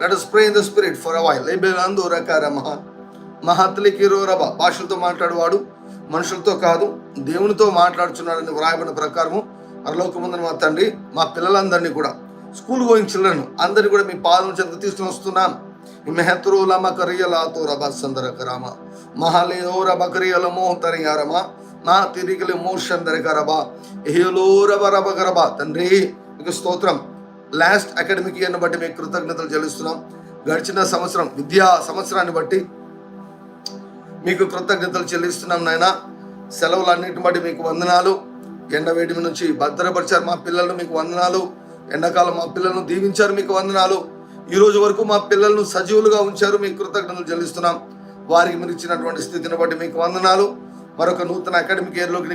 Let us pray in the spirit for a while. రకార మహా మహత్లికి రబ భాషలతో మాట్లాడేవాడు మనుషులతో కాదు దేవునితో మాట్లాడుచున్నాడని వ్రాయబడిన ప్రకారము అరలోకముందని మా తండ్రి మా పిల్లలందరినీ కూడా స్కూల్ గోయింగ్ చిల్డ్రన్ అందరినీ కూడా మీ పాదం చెంత తీసుకుని వస్తున్నాం ఈ లమ కరియలాతో రబ సందర కరామ మహాలేదో రబ కరియల మోహతరయారమ నా తిరిగిలి మోషందర కరబ ఏలో రబ రబ గరబ తండ్రి మీకు స్తోత్రం లాస్ట్ అకాడమిక్ ఇయర్ని బట్టి మీకు కృతజ్ఞతలు చెల్లిస్తున్నాం. గడిచిన సంవత్సరం విద్యా సంవత్సరాన్ని బట్టి మీకు కృతజ్ఞతలు చెల్లిస్తున్నాం నాయన. సెలవులన్నిటిని బట్టి మీకు వందనాలు. ఎండ వేడిమి నుంచి భద్రపరిచారు మా పిల్లలను మీకు వందనాలు. ఎండాకాలం మా పిల్లలను దీవించారు మీకు వందనాలు. ఈ రోజు వరకు మా పిల్లలను సజీవులుగా ఉంచారు మీకు కృతజ్ఞతలు చెల్లిస్తున్నాం. వారికి మీరు ఇచ్చినటువంటి స్థితిని బట్టి మీకు వందనాలు. మరొక నూతన అకాడమిక్ ఇయర్లోకి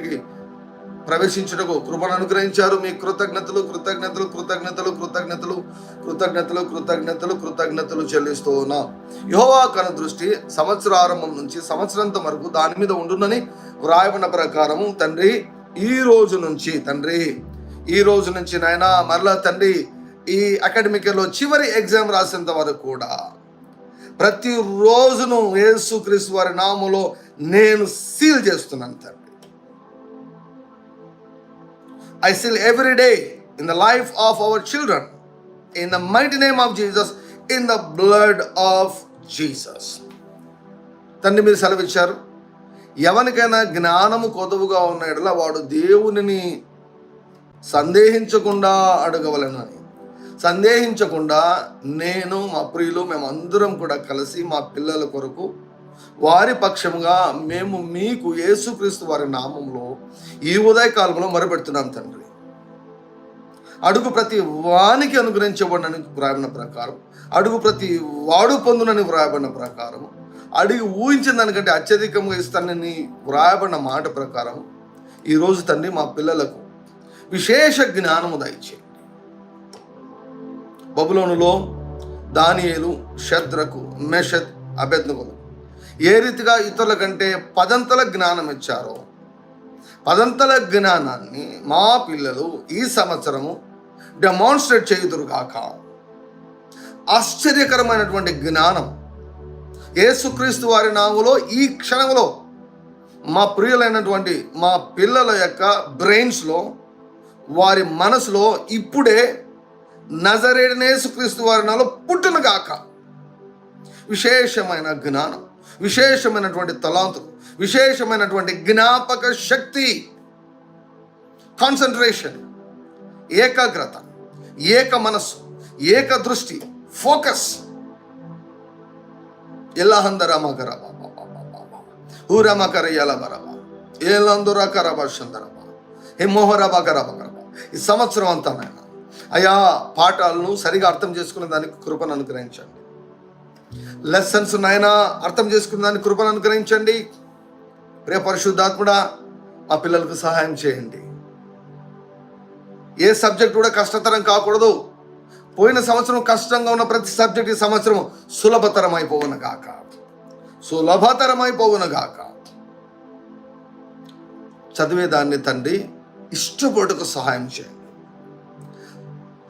ప్రవేశించుటకు కృపను అనుగ్రహించారు. మీ కృతజ్ఞతలు కృతజ్ఞతలు కృతజ్ఞతలు కృతజ్ఞతలు కృతజ్ఞతలు కృతజ్ఞతలు కృతజ్ఞతలు చెల్లిస్తూ ఉన్నాం యోవా కన దృష్టి సంవత్సర ఆరంభం నుంచి సంవత్సరంత వరకు దాని మీద ఉండునని వ్రాయబడిన ప్రకారము తండ్రి ఈ రోజు నుంచి తండ్రి ఈ రోజు నుంచి నాయన మరలా తండ్రి ఈ అకాడమికలో చివరి ఎగ్జామ్ రాసేంత వరకు కూడా ప్రతి రోజును యేసుక్రీస్తు వారి నామలో నేను సీల్ చేస్తున్నాను తండ్రి. I seal every day in the life of our children in the mighty name of Jesus, in the blood of Jesus తండ్రి మీరు సెలవిచ్చారు. ఎవరికైనా జ్ఞానము కొదవుగా ఉన్న ఎడల వాడు దేవునిని సందేహించకుండా అడగవలెనని. సందేహించకుండా నేను మా ప్రియులు మేమందరం కూడా కలిసి మా పిల్లల కొరకు వారి పక్షముగా మేము మీకు యేసుక్రీస్తు వారి నామంలో ఈ ఉదయ కాలంలో మొరపెడుతున్నాం తండ్రి. అడుగు ప్రతి వానికి అనుగ్రహించబడినని వ్రాయబడిన ప్రకారం అడుగు ప్రతి వాడు పొందునని వ్రాయబడిన ప్రకారం అడిగి ఊహించిన దానికంటే అత్యధికంగా ఇస్తానని వ్రాయబడిన మాట ప్రకారం ఈరోజు తండ్రి మా పిల్లలకు విశేష జ్ఞానము దయచేయండి. బబులోనులో దానియేలు శద్రకు మెషత్ అభ్యర్థకులు ఏ రీతిగా ఇతరుల కంటే పదంతల జ్ఞానం ఇచ్చారో పదంతల జ్ఞానాన్ని మా పిల్లలు ఈ సంవత్సరము డెమాన్స్ట్రేట్ చేయుదురు కాక ఆశ్చర్యకరమైనటువంటి జ్ఞానం ఏసుక్రీస్తు వారి నాములో ఈ క్షణంలో మా ప్రియులైనటువంటి మా పిల్లల యొక్క బ్రెయిన్స్లో వారి మనసులో ఇప్పుడే నజరేడనేసుక్రీస్తు వారి నాలో పుట్టును కాక విశేషమైన జ్ఞానం. విశేషమైనటువంటి తలాంతులు విశేషమైనటువంటి జ్ఞాపక శక్తి కాన్సన్ట్రేషన్ ఏకాగ్రత ఏక మనస్సు ఏక దృష్టి ఫోకస్ ఎల్లహందరమగర ఊరమకర ఎలబరబ ఏలందుర కరబ శందరబ హే ఈ సంవత్సరం అంతా నాయన అయా పాఠాలను సరిగా అర్థం చేసుకునే దానికి కృపను అనుగ్రహించండి. లెసన్స్ నాయన అర్థం చేసుకున్నదాన్ని కృపను అనుగ్రహించండి. ప్రియ పరిశుద్ధాత్ముడా మా పిల్లలకు సహాయం చేయండి. ఏ సబ్జెక్ట్ కూడా కష్టతరం కాకూడదు. పోయిన సంవత్సరం కష్టంగా ఉన్న ప్రతి సబ్జెక్ట్ ఈ సంవత్సరం సులభతరం అయిపోవును గాక. సులభతరం అయిపోవును గాక చదివేదాన్ని తండ్రి ఇష్టపడుకు సహాయం చేయండి.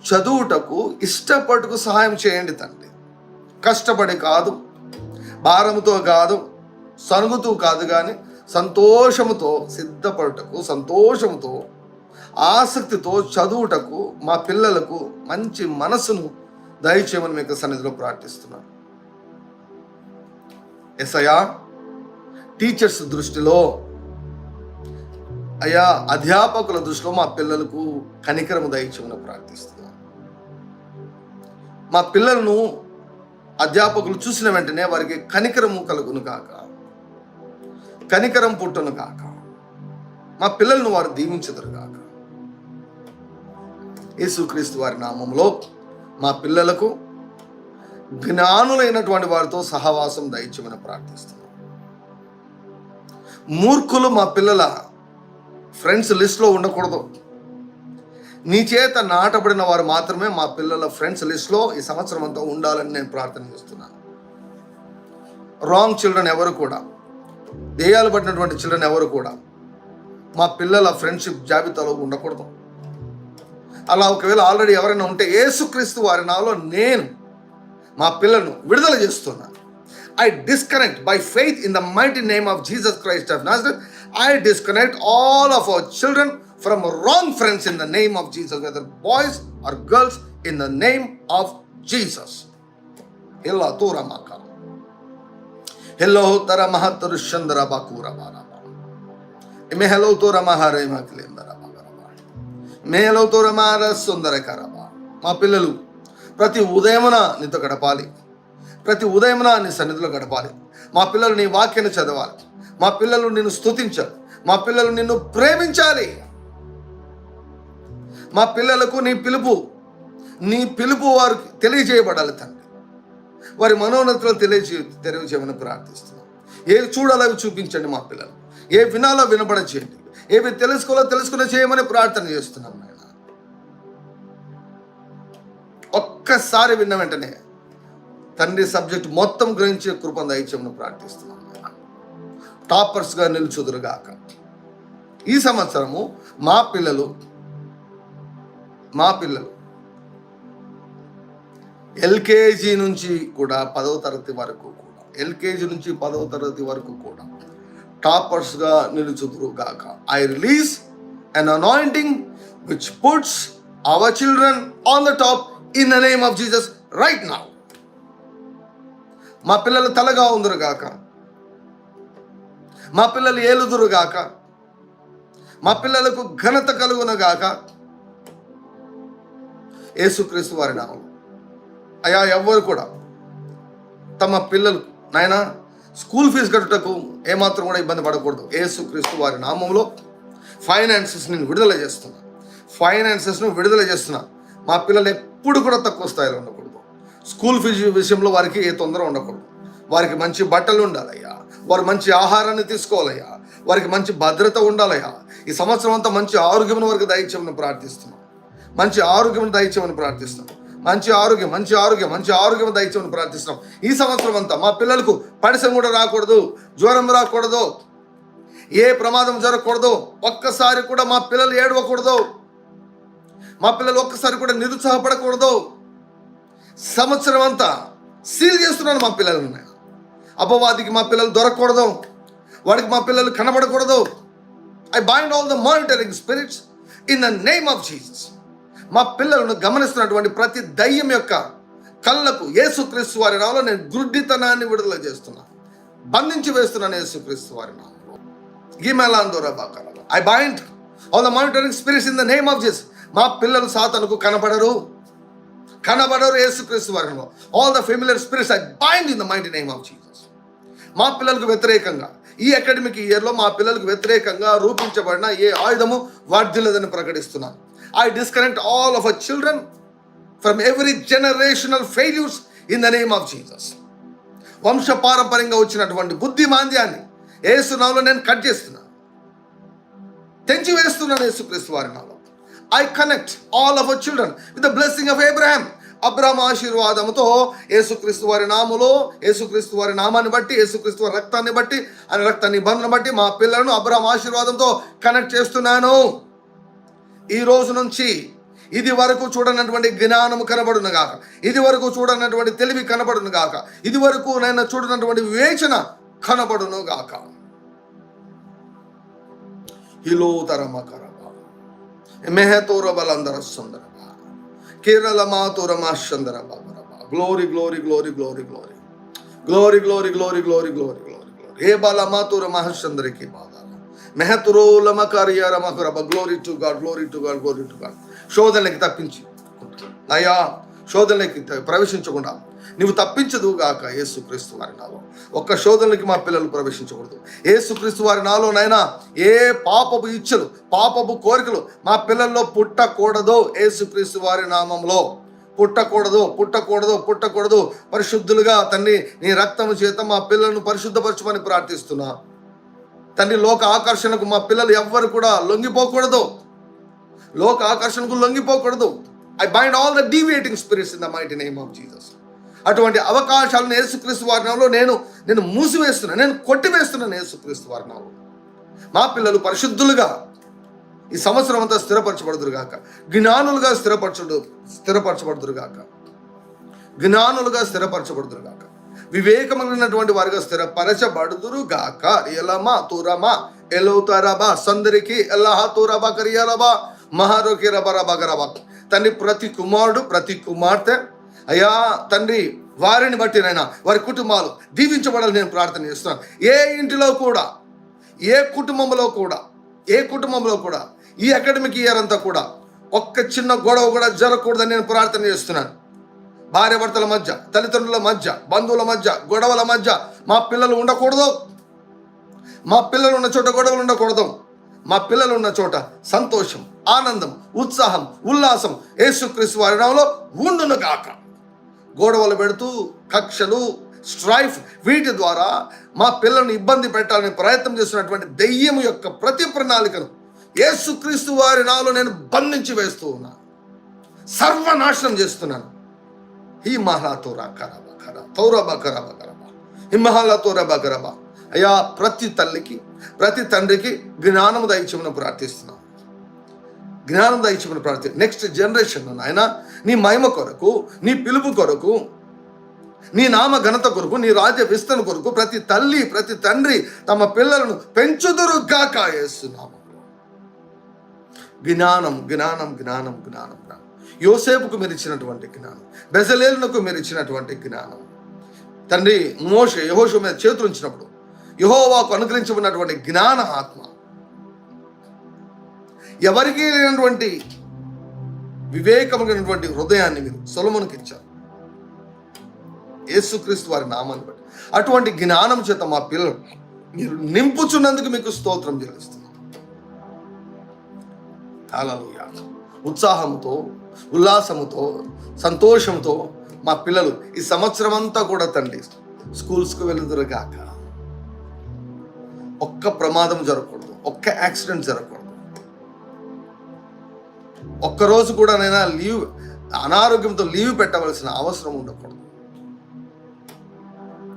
చదువుటకు ఇష్టపడుకు సహాయం చేయండి తండ్రి. కష్టపడి కాదు భారముతో కాదు సనుగుతూ కాదు కానీ సంతోషముతో సిద్ధపడుటకు సంతోషముతో ఆసక్తితో చదువుటకు మా పిల్లలకు మంచి మనసును దయచేయమని మీకు సన్నిధిలో ప్రార్థిస్తున్నాను. ఎస్ఐయా టీచర్స్ దృష్టిలో అయ్యా అధ్యాపకుల దృష్టిలో మా పిల్లలకు కనికరము దయచేయమని ప్రార్థిస్తున్నాను. మా పిల్లలను అధ్యాపకులు చూసిన వెంటనే వారికి కనికరము కలుగును కాక. కనికరం పుట్టును కాక. మా పిల్లలను వారు దీవించదురు కాక. యేసుక్రీస్తు వారి నామంలో మా పిల్లలకు జ్ఞానులైనటువంటి వారితో సహవాసం దయచేయమని ప్రార్థిస్తున్నాం. మూర్ఖులు మా పిల్లల ఫ్రెండ్స్ లిస్ట్లో ఉండకూడదు. నీ చేత నాటబడిన వారు మాత్రమే మా పిల్లల ఫ్రెండ్స్ లిస్ట్లో ఈ సంవత్సరం అంతా ఉండాలని నేను ప్రార్థన చేస్తున్నాను. రాంగ్ చిల్డ్రన్ ఎవరు కూడా దేయాలు పడినటువంటి చిల్డ్రన్ ఎవరు కూడా మా పిల్లల ఫ్రెండ్షిప్ జాబితాలో ఉండకూడదు. అలా ఒకవేళ ఆల్రెడీ ఎవరైనా ఉంటే ఏసుక్రీస్తు వారి నాలో నేను మా పిల్లలను విడుదల చేస్తున్నాను. I disconnect by faith in the mighty name of Jesus Christ of Nazareth I disconnect all of our children from wrong friends in the name of Jesus, whether boys or girls, in the name of Jesus. Hello, Turamaka. Hello, Taramahatarushandra Bakura Me hello, Toramaharema Klindara మే హలో తోరమార సుందరకరమా మా పిల్లలు ప్రతి ఉదయమున నీతో గడపాలి ప్రతి ఉదయమున నీ సన్నిధిలో గడపాలి మా పిల్లలు నీ వాక్యను చదవాలి మా పిల్లలు నిన్ను స్థుతించాలి మా పిల్లలు నిన్ను ప్రేమించాలి మా పిల్లలకు నీ పిలుపు నీ పిలుపు వారికి తెలియజేయబడాలి తండ్రి. వారి మనోన్నతులు తెలియజే తెలియజేయమని ప్రార్థిస్తున్నాం. ఏవి చూడాలో అవి చూపించండి మా పిల్లలు. ఏ వినాలో వినపడ చేయండి ఏవి తెలుసుకోవాలో తెలుసుకునే చేయమని ప్రార్థన చేస్తున్నాం నాయన. ఒక్కసారి విన్న వెంటనే తండ్రి సబ్జెక్ట్ మొత్తం గ్రహించే కృపను దయచేయమని ప్రార్థిస్తున్నాం టాపర్స్గా నిలుచుదురుగాక. ఈ సంవత్సరము మా పిల్లలు మా పిల్లలు. ఎల్కేజీ నుంచి కూడా పదవ తరగతి వరకు కూడా ఎల్కేజీ నుంచి పదవ తరగతి వరకు కూడా టాపర్స్గా నిలుచుదురు కాక I release an anointing which puts our children on the top in the name of Jesus right now మా పిల్లలు తలగా ఉందరు కాక మా పిల్లలు ఏలుదురు కాక మా పిల్లలకు ఘనత కలుగునగాక యేసుక్రీస్తు వారి నామం అయా ఎవ్వరు కూడా తమ పిల్లలు నాయన స్కూల్ ఫీజు కట్టుటకు ఏమాత్రం కూడా ఇబ్బంది పడకూడదు. యేసుక్రీస్తు వారి నామంలో ఫైనాన్సెస్ని విడుదల చేస్తున్నా. ఫైనాన్సెస్ను విడుదల చేస్తున్నా. మా పిల్లలు ఎప్పుడు కూడా తక్కువ స్థాయిలో ఉండకూడదు. స్కూల్ ఫీజు విషయంలో వారికి ఏ తొందర ఉండకూడదు. వారికి మంచి బట్టలు ఉండాలయ్యా. వారు మంచి ఆహారాన్ని తీసుకోవాలయ్యా. వారికి మంచి భద్రత ఉండాలయ్యా. ఈ సంవత్సరం అంతా మంచి ఆరోగ్యం వారికి దయచేయమని ప్రార్థిస్తున్నాం. మంచి ఆరోగ్యం దయచేయమని ప్రార్థిస్తాం మంచి ఆరోగ్యం మంచి ఆరోగ్యం మంచి ఆరోగ్యం దయచేయమని ప్రార్థిస్తాం ఈ సంవత్సరం అంతా మా పిల్లలకు పడిసం కూడా రాకూడదు జ్వరం రాకూడదు ఏ ప్రమాదం జరగకూడదు ఒక్కసారి కూడా మా పిల్లలు ఏడవకూడదు మా పిల్లలు ఒక్కసారి కూడా నిరుత్సాహపడకూడదు. సంవత్సరం అంతా సీల్ చేస్తున్నాను మా పిల్లలని అపవాదికి మా పిల్లలు దొరకకూడదు వాడికి మా పిల్లలు కనబడకూడదు. I bind all the monitoring spirits in the name of Jesus మా పిల్లలను గమనిస్తున్నటువంటి ప్రతి దయ్యం యొక్క కళ్ళకు యేసుక్రీస్తు వారి నామలో నేను గుడ్డితనాన్ని విడుదల చేస్తున్నాను బంధించి వేస్తున్నాను యేసుక్రీస్తు వారి నామలో. గిమెలాందోరా బాకర I bind all the monitoring spirits in the name of Jesus మా పిల్లలు సాతనుకు కనబడరు. కనబడరు యేసుక్రీస్తు వారి all the familiar spirits I bind in the mind name of Jesus మా పిల్లలకు వ్యతిరేకంగా ఈ అకాడమిక్ ఇయర్లో మా పిల్లలకు వ్యతిరేకంగా రూపించబడిన ఏ ఆయుధము వాడ్యలేదని ప్రకటిస్తున్నాను. I disconnect all of a children from every generational failures in the name of Jesus వంశ పారంపర్యంగా వచ్చినటువంటి బుద్ధి మాంద్యాన్ని ఏసునాలో నేను కట్ చేస్తున్నాను తెంచి వేస్తున్నాను యేసుక్రీస్తు వారి నాలో I connect all of our children with the blessing of Abraham Abraham ఆశీర్వాదంతో యేసుక్రీస్తు వారి నామలో యేసుక్రీస్తు వారి నామాన్ని బట్టి యేసుక్రీస్తు వారి రక్తాన్ని బట్టి ఆయన రక్త నిబంధన బట్టి మా పిల్లలను అబ్రహం ఆశీర్వాదంతో కనెక్ట్ చేస్తున్నాను. ఈ రోజు నుంచి ఇది వరకు చూడనటువంటి జ్ఞానము కనబడును గాక ఇది వరకు చూడనటువంటి తెలివి కనబడును గాక ఇది వరకు నేను చూడనటువంటి వివేచన కనబడును గాక హిలో తరమకరమ మెహతోర బలందర సుందర కేరళ మాతోర మాందర glory glory glory glory. Glory glory glory glory glory glory. Glory ఏ బాల. మాతోర మహర్షందరికి బాబు మెహతురో లమకారియ రబ glory to God glory to God glory to God శోధనకి తప్పించి. అయ్యా శోధనకి ప్రవేశించకుండా. నువ్వు తప్పించదు గాక ఏసుక్రీస్తు వారి నాలో. ఒక్క శోధనలకి మా పిల్లలు ప్రవేశించకూడదు. ఏసుక్రీస్తు వారి నాలో నైనా ఏ పాపపు ఇచ్చలు పాపపు కోరికలు మా పిల్లల్లో పుట్టకూడదు ఏసుక్రీస్తు వారి నామంలో. పుట్టకూడదు పుట్టకూడదు పుట్టకూడదు. పరిశుద్ధులుగా తండ్రి నీ రక్తము చేత మా పిల్లలను పరిశుద్ధపరచమని ప్రార్థిస్తున్నా. తండ్రి లోక ఆకర్షణకు మా పిల్లలు ఎవ్వరు కూడా లొంగిపోకూడదు. లోక ఆకర్షణకు లొంగిపోకూడదు. I bind all the deviating spirits in the mighty name of Jesus అటువంటి అవకాశాలను యేసుక్రీస్తు వర్ణంలో నేను నేను మూసివేస్తున్నాను నేను కొట్టివేస్తున్నాను యేసుక్రీస్తు వారినాలో మా పిల్లలు పరిశుద్ధులుగా ఈ సంవత్సరం అంతా స్థిరపరచబడుదురు గాక జ్ఞానులుగా స్థిరపరచడు స్థిరపరచబడుదురుగాక. జ్ఞానులుగా స్థిరపరచబడుదురు గాక వివేకమైనటువంటి వారిగా స్థిరపరచబడుదురు గాక. ఎలమా తురమా ఎలోతరబా సందరికి ఎల్లహా తూరాబా కరియరబా మహారోకి రబరబగరబా తండ్రి ప్రతి కుమారుడు ప్రతి కుమార్తె అయ్యా తండ్రి వారిని బట్టి నైనా వారి కుటుంబాలు దీవించబడాలని నేను ప్రార్థన చేస్తున్నాను. ఏ ఇంటిలో కూడా ఏ కుటుంబంలో కూడా ఏ కుటుంబంలో కూడా ఈ అకాడమిక్ ఇయర్ అంతా కూడా ఒక్క చిన్న గొడవ కూడా జరగకూడదని నేను ప్రార్థన చేస్తున్నాను. భార్యభర్తల మధ్య తల్లిదండ్రుల మధ్య బంధువుల మధ్య గొడవల మధ్య మా పిల్లలు ఉండకూడదు. మా పిల్లలు ఉన్న చోట గొడవలు ఉండకూడదు. మా పిల్లలు ఉన్న చోట సంతోషం ఆనందం ఉత్సాహం ఉల్లాసం యేసుక్రీస్తు వారి ఉండును కాక గొడవలు పెడుతూ కక్షలు స్ట్రైఫ్ వీటి ద్వారా మా పిల్లలను ఇబ్బంది పెట్టాలని ప్రయత్నం చేస్తున్నటువంటి దెయ్యం యొక్క ప్రతి ప్రణాళికను యేసుక్రీస్తు వారి నాలో నేను బంధించి వేస్తూ ఉన్నాను. సర్వనాశనం చేస్తున్నాను. హీ మహాతో రాకరబ కర తౌరబ కరబ కరబ అయ్యా ప్రతి తల్లికి ప్రతి తండ్రికి జ్ఞానము దయచమని ప్రార్థిస్తున్నాం జ్ఞానం దయచమని ప్రార్థి నెక్స్ట్ జనరేషన్ ఆయన నీ మహిమ కొరకు నీ పిలుపు కొరకు నీ నామ ఘనత కొరకు నీ రాజ్య విస్తరణ కొరకు ప్రతి తల్లి ప్రతి తండ్రి తమ పిల్లలను పెంచుదురుగాక వేస్తున్నాము జ్ఞానం జ్ఞానం జ్ఞానం జ్ఞానం జ్ఞానం యోసేపుకు మీరు ఇచ్చినటువంటి జ్ఞానం బెజలేలునకు మీరు ఇచ్చినటువంటి జ్ఞానం. తండ్రి మోష యహోషు మీద చేతులు ఉంచినప్పుడు యహోవాకు అనుగ్రహించబడినటువంటి జ్ఞాన ఆత్మ. ఎవరికీ లేనటువంటి వివేకమైనటువంటి హృదయాన్ని మీరు సొలమునికి ఇచ్చారు. యేసుక్రీస్తు వారి నామాన్ని బట్టి. అటువంటి జ్ఞానం చేత మా పిల్లలు మీరు నింపుచున్నందుకు మీకు స్తోత్రం చెల్లిస్తున్నాం. అలా ఉత్సాహంతో ఉల్లాసంతో సంతోషంతో మా పిల్లలు ఈ సంవత్సరం అంతా కూడా తండ్రి స్కూల్స్కు వెళుదురు గాక ఒక్క ప్రమాదం జరగకూడదు ఒక్క యాక్సిడెంట్ జరగకూడదు. ఒక్కరోజు కూడా నైనా లీవ్ అనారోగ్యంతో లీవ్ పెట్టవలసిన అవసరం ఉండకూడదు.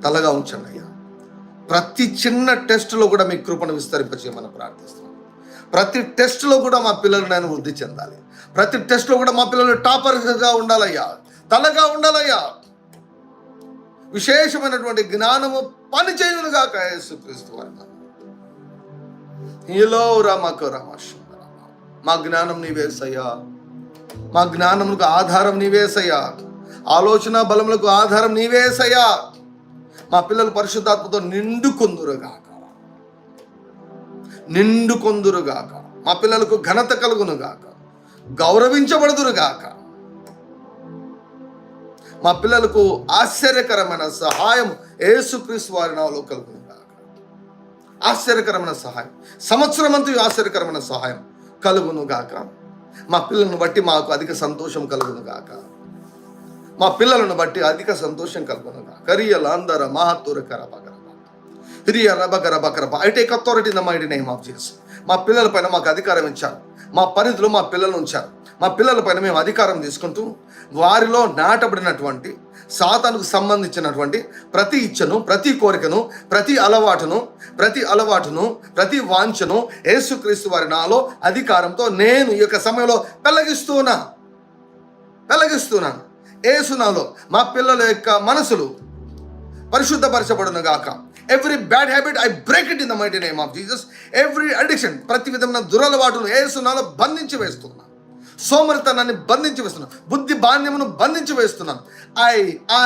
తలగా ఉంచండి అయ్యా. ప్రతి చిన్న టెస్ట్లో కూడా మీ కృపను విస్తరింపచేయమని ప్రార్థిస్తాం ప్రతి టెస్ట్లో కూడా మా పిల్లలు నేను వృద్ధి చెందాలి. ప్రతి టెస్ట్లో కూడా మా పిల్లలు టాపర్గా ఉండాలయ్యా. తలగా ఉండాలయ్యా. విశేషమైనటువంటి జ్ఞానము పని చేయనుగాక యేసుక్రీస్తు వారి నామములో. నీలో రమశ మా జ్ఞానం నీవేసయ్యా మా జ్ఞానములకు ఆధారం నీవేసయ్యా ఆలోచన బలములకు ఆధారం నీవేసయ్యా మా పిల్లలు పరిశుద్ధాత్మతో నిండుకొందురుగాక. నిండుకొందురుగాక మా పిల్లలకు ఘనత కలుగునుగాక. గౌరవించబడుదురుగాక. మా పిల్లలకు ఆశ్చర్యకరమైన సహాయం ఏసుక్రీస్తు వారి నాలో కలుగునుగాక. ఆశ్చర్యకరమైన సహాయం. సంవత్సరమంతా ఆశ్చర్యకరమైన సహాయం కలుగును గాక మా పిల్లలను బట్టి మాకు అధిక సంతోషం కలుగును గాక మా పిల్లలను బట్టి అధిక సంతోషం కలుగునుగాక. కరియలు కరియల అందర మహత్తూర కరబ హిరియ రబక రబక రబ I take authority in the name of Jesus మా పిల్లల పైన మాకు అధికారం ఇచ్చారు. మా పరిధిలో మా పిల్లలు ఉంచారు. మా పిల్లల పైన మేము అధికారం తీసుకుంటూ వారిలో నాటబడినటువంటి సాతానుకు సంబంధించినటువంటి ప్రతి ఇచ్చను ప్రతి కోరికను ప్రతి అలవాటును ప్రతి అలవాటును ప్రతి వాంఛను యేసుక్రీస్తు వారి నాలో అధికారంతో నేను ఈ యొక్క సమయంలో పెళ్ళగిస్తున్నా పెళ్ళగిస్తున్నాను ఏసు నాలో మా పిల్లల యొక్క మనసులు పరిశుద్ధపరచబడును గాక every bad habit I break it in the mighty name of Jesus every addiction ప్రతి విధమైన దురలవాటును ఏసునాలో బంధించి వేస్తున్నాను. సోమరితనాన్ని బంధించి వేస్తున్నాను. బుద్ధి బాణ్యమును బంధించి వేస్తున్నాను. I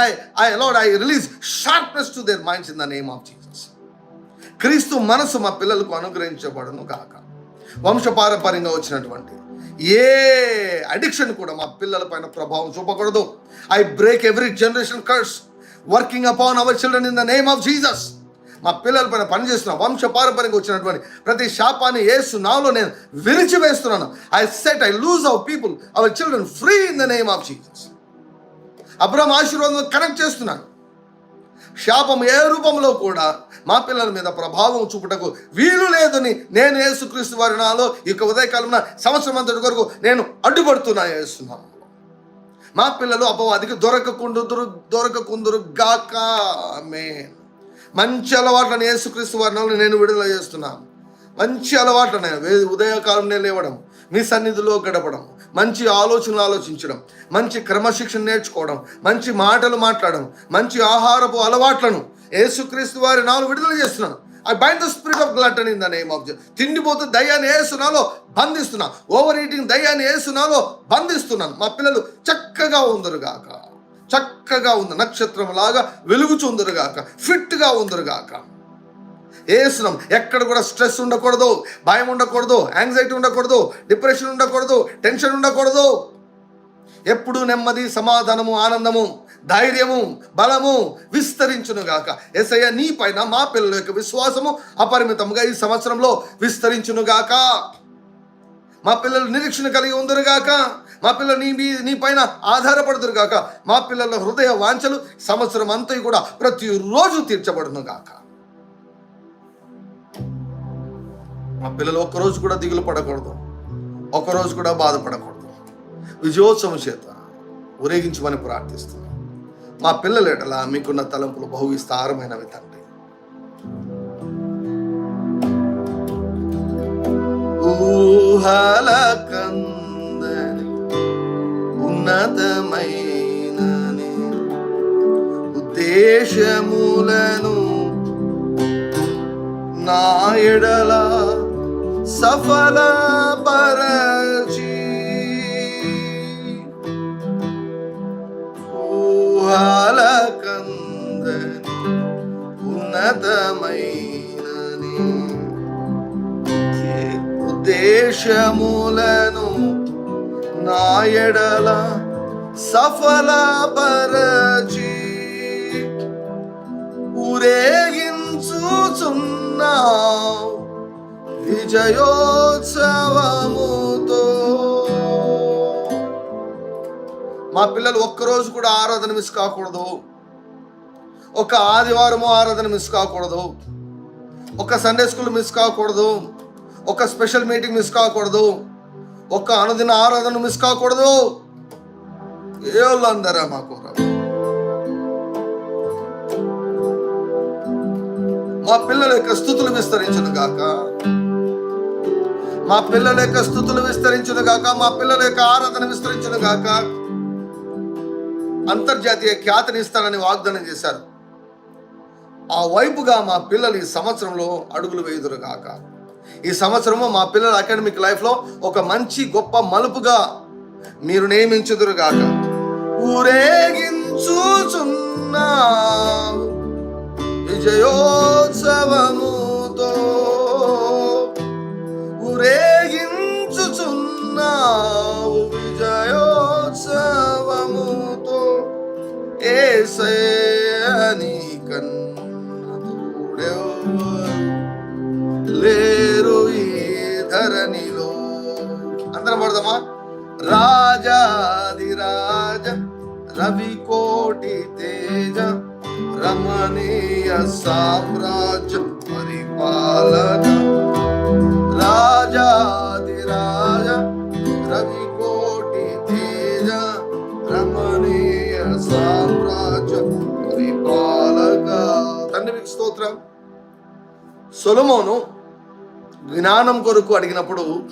I I allowed I release sharpness to their minds in the name of Jesus క్రీస్తు మనసు మా పిల్లలకు అనుగ్రహించబడును గాక వంశపారంపర్యంగా వచ్చినటువంటి ఏ అడిక్షన్ కూడా మా పిల్లల పైన ప్రభావం చూపకూడదు. I break every generation curse working upon our children in the name of Jesus మా పిల్లల పైన పనిచేస్తున్న వంశ పారంపర్యంగా వచ్చినటువంటి ప్రతి శాపాన్ని ఏసు నాలో నేను విరిచివేస్తున్నాను. I set I loose our people our children free in the name of Jesus Abraham ఆశీర్వాదం కనెక్ట్ చేస్తున్నాను శాపం ఏ రూపంలో కూడా మా పిల్లల మీద ప్రభావం చూపుటకు వీలు లేదని నేను యేసుక్రీస్తు వారి నాలో ఈ యొక్క ఉదయకాలంలో సంవత్సరం అంతటి వరకు నేను అడ్డుపడుతున్నా వేస్తున్నాను మా పిల్లలు అపవాదికి దొరకకుండుదురు దొరకకుందురు గాక. మే మంచి అలవాట్లను యేసుక్రీస్తు వర్ణాలను నేను విడుదల చేస్తున్నాను మంచి అలవాట్లనే ఉదయకాలంలో లేవడం మీ సన్నిధిలో గడపడం మంచి ఆలోచనలు ఆలోచించడం మంచి క్రమశిక్షణ నేర్చుకోవడం మంచి మాటలు మాట్లాడడం మంచి ఆహారపు అలవాట్లను ఏసుక్రీస్తు వారి నాలుగు విడుదల చేస్తున్నాను. I bind the spirit of glut అని ద నేమ్ ఆఫ్ తిండిపోతూ దయ్యాన్ని ఏసునాలో బంధిస్తున్నా. ఓవర్ ఈటింగ్ దయ్యాన్ని ఏసునాలో బంధిస్తున్నాను. మా పిల్లలు చక్కగా ఉందరుగాక. చక్కగా ఉంది నక్షత్రం లాగా వెలుగుచుందరుగాక ఫిట్గా ఉందరుగాక. ఏసునం ఎక్కడ కూడా స్ట్రెస్ ఉండకూడదు భయం ఉండకూడదు యాంగ్జైటీ ఉండకూడదు డిప్రెషన్ ఉండకూడదు టెన్షన్ ఉండకూడదు. ఎప్పుడు నెమ్మది సమాధానము ఆనందము. ధైర్యము బలము విస్తరించునుగాక. ఎసయ్య నీ పైన మా పిల్లల యొక్క విశ్వాసము అపరిమితంగా ఈ సంవత్సరంలో విస్తరించునుగాక. మా పిల్లలు నిరీక్షణ కలిగి ఉందరుగాక. మా పిల్లలు నీ మీ- నీ పైన ఆధారపడుదురుగాక. మా పిల్లల హృదయ వాంఛలు సంవత్సరం అంతా కూడా ప్రతిరోజు తీర్చబడునుగాక. మా పిల్లలు ఒక్కరోజు కూడా దిగులు పడకూడదు. ఒక్కరోజు కూడా బాధపడకూడదు. విజయోత్సవం చేత ఊరేగించమని ప్రార్థిస్తున్నాను మా పిల్లల ఎడల మీకున్న తలంపులు బహు విస్తారమైనవి తండ్రి. ఊహల కందని ఉన్నతమైనని ఉద్దేశములను నా ఎడల సఫల పరచి ఊహల కందని ఉన్నతమైనని ఉద్దేశములను నాయడల సఫల పరచి ఊరేగించుచున్నావు విజయోత్సవముతో మా పిల్లలు ఒక్కరోజు కూడా ఆరాధన మిస్ కాకూడదు. ఒక ఆదివారము ఆరాధన మిస్ కాకూడదు. ఒక సండే స్కూల్ మిస్ కాకూడదు. ఒక స్పెషల్ మీటింగ్ మిస్ కాకూడదు. ఒక అనుదిన ఆరాధన మిస్ కాకూడదు. ఏ వాళ్ళందరా మాకు మా పిల్లల యొక్క స్థుతులు విస్తరించును గాక. మా పిల్లల యొక్క స్థుతులు విస్తరించును గాక. మా పిల్లల యొక్క ఆరాధన విస్తరించును గాక. అంతర్జాతీయ ఖ్యాతిని ఇస్తానని వాగ్దానం చేశారు. ఆ వైపుగా మా పిల్లలు ఈ సంవత్సరంలో అడుగులు వేయుదురుగాక. ఈ సంవత్సరము మా పిల్లల అకాడమిక్ లైఫ్లో ఒక మంచి గొప్ప మలుపుగా మీరు నియమించుదురు కాక ఊరేగించుచున్నా విజయోత్సవముతో ఊరేగించుచున్నా ఏసని లేరు ఈ ధరణిలో అందరం పడదామా రాజాది రాజ రవి కోటి తేజ రమణీయ సామ్రాజ్య సొలమోను జ్ఞానం కొరకు అడిగినప్పుడు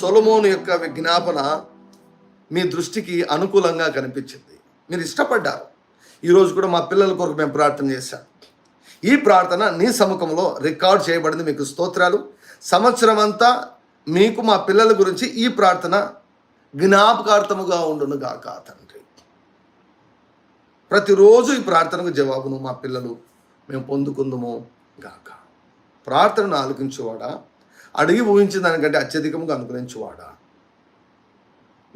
సొలమోను యొక్క విజ్ఞాపన మీ దృష్టికి అనుకూలంగా కనిపించింది. మీరు ఇష్టపడ్డారు. ఈరోజు కూడా మా పిల్లల కొరకు మేము ప్రార్థన చేశాం. ఈ ప్రార్థన నీ సముఖంలో రికార్డ్ చేయబడింది మీకు స్తోత్రాలు. సంవత్సరం అంతా మీకు మా పిల్లల గురించి ఈ ప్రార్థన జ్ఞాపకార్థముగా ఉండును గాక తండ్రి. ప్రతిరోజు ఈ ప్రార్థనకు జవాబును మా పిల్లలు మేము పొందుకుందుము గాక. ప్రార్థనను ఆలకించువాడా? అడిగి ఊహించిన దానికంటే అత్యధికంగా అనుగ్రహించువాడా?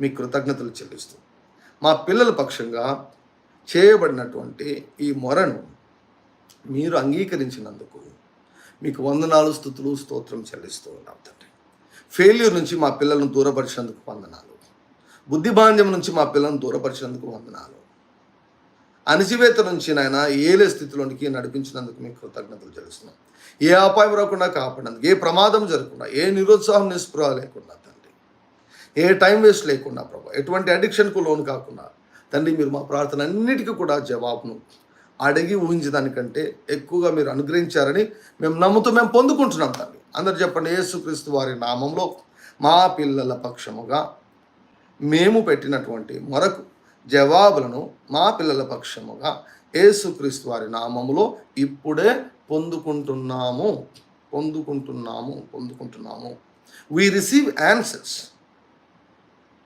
మీ కృతజ్ఞతలు చెల్లిస్తూ. మా పిల్లల పక్షంగా చేయబడినటువంటి ఈ మొరను మీరు అంగీకరించినందుకు మీకు వందనాలు స్థుతులు స్తోత్రం చెల్లిస్తూ ఉన్నాం తండ్రి. ఫెయిల్యూర్ నుంచి మా పిల్లలను దూరపరిచినందుకు వందనాలు. బుద్ధిబాంధ్యం నుంచి మా పిల్లలను దూరపరిచినందుకు వందనాలు. అణిచివేత నుంచి నాయన ఏలే స్థితిలోనికి నడిపించినందుకు మీకు కృతజ్ఞతలు చెల్లిస్తున్నాం. ఏ అపాయం రాకుండా కాపాడినందుకు ఏ ప్రమాదం జరగకుండా ఏ నిరుత్సాహం నిస్పృహ లేకుండా తండ్రి ఏ టైం వేస్ట్ లేకుండా ప్రభా ఎటువంటి అడిక్షన్కు లోను కాకుండా తండ్రి మీరు మా ప్రార్థన అన్నిటికీ కూడా జవాబును అడిగి ఊహించడానికంటే ఎక్కువగా మీరు అనుగ్రహించారని మేము నమ్ముతూ మేము పొందుకుంటున్నాం తండ్రి. అందరు చెప్పండి యేసుక్రీస్తు వారి నామంలో మా పిల్లల పక్షముగా మేము పెట్టినటువంటి మరొక జవాబులను మా పిల్లల పక్షముగా ఏసుక్రీస్తు వారి నామములో ఇప్పుడే పొందుకుంటున్నాము. పొందుకుంటున్నాము. పొందుకుంటున్నాము. We receive answers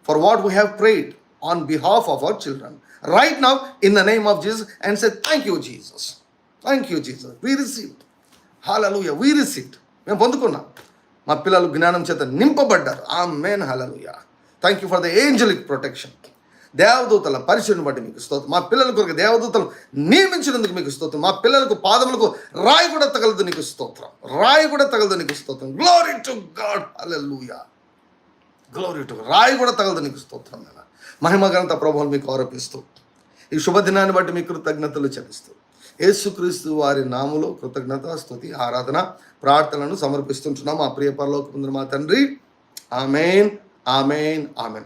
for what we have prayed on behalf of our children right now in the name of Jesus and say thank you Jesus thank you Jesus we receive హలలు we receive మేము పొందుకున్నాం. మా పిల్లలు జ్ఞానం చేత నింపబడ్డారు. Amen hallelujah thank you for the angelic protection దేవదూతల పరిచయం బట్టి మీకు స్తోత్రం. మా పిల్లల కొరకు దేవదూతలు నియమించినందుకు మీకు స్తోత్రం. మా పిల్లలకు పాదములకు రాయి కూడా తగలదు నీకు స్తోత్రం. రాయి కూడా తగలదు నీకు స్తోత్రం. Glory to God hallelujah glory to రాయి కూడా తగలదు నీకు స్తోత్రం నేను మహిమ ఘనత ప్రభువులు మీకు ఆరోపిస్తూ ఈ శుభదినాన్ని బట్టి మీ కృతజ్ఞతలు చెల్లిస్తూ యేసుక్రీస్తు వారి నాములో కృతజ్ఞత స్థుతి ఆరాధన ప్రార్థనలను సమర్పిస్తుంటున్నాం. మా ప్రియ ముందు మా తండ్రి. ఆమెన్. ఆమెన్. ఆమెన్.